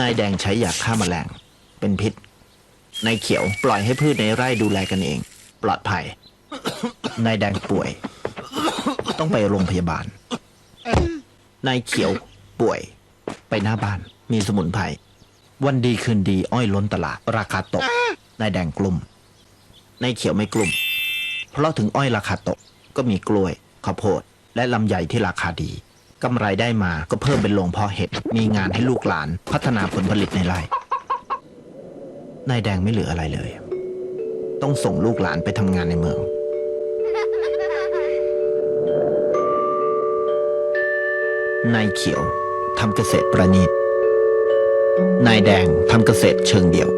นายแดงใช้ยาฆ่าแมลง เป็นพิษ นายเขียวปล่อยให้พืชในไร่ดูแลกันเอง ปลอดภัย นายแดงป่วย ต้องไปโรงพยาบาล นายเขียวป่วย ไปหน้าบ้าน มีสมุนไพร วันดีคืนดีอ้อยล้นตลาด ราคาตก นายแดงกลุ่ม นายเขียวไม่กลุ่ม เพราะถึงอ้อยราคาตก ก็มีกล้วยข้าวโพด และลำไยที่ราคาดี กำไรได้มาก็เพิ่มเป็นโรงเพาะเห็ด มีงานให้ลูกหลาน พัฒนาผลผลิตในไร่ นายแดงไม่เหลืออะไรเลย ต้องส่งลูกหลานไปทำงานในเมือง นายเขียวทำเกษตรประณีต นายแดงทำเกษตรเชิงเดี่ยว